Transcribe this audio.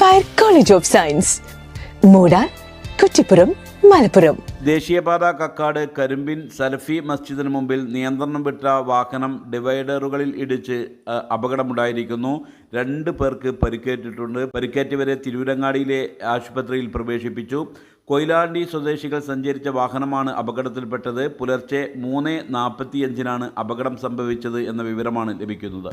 Empire College of Science Moodal Kuttippuram Malappuram ദേശീയപാത കക്കാട് കരിമ്പിൻ സലഫി മസ്ജിദിന് മുമ്പിൽ നിയന്ത്രണം വിട്ട വാഹനം ഡിവൈഡറുകളിൽ ഇടിച്ച് അപകടമുണ്ടായിരിക്കുന്നു. രണ്ട് പേർക്ക് പരിക്കേറ്റിട്ടുണ്ട്. പരിക്കേറ്റവരെ തിരൂരങ്ങാടിയിലെ ആശുപത്രിയിൽ പ്രവേശിപ്പിച്ചു. കൊയിലാണ്ടി സ്വദേശികൾ സഞ്ചരിച്ച വാഹനമാണ് അപകടത്തിൽപ്പെട്ടത്. പുലർച്ചെ മൂന്ന് നാൽപ്പത്തിയഞ്ചിനാണ് അപകടം സംഭവിച്ചത് എന്ന വിവരമാണ് ലഭിക്കുന്നത്.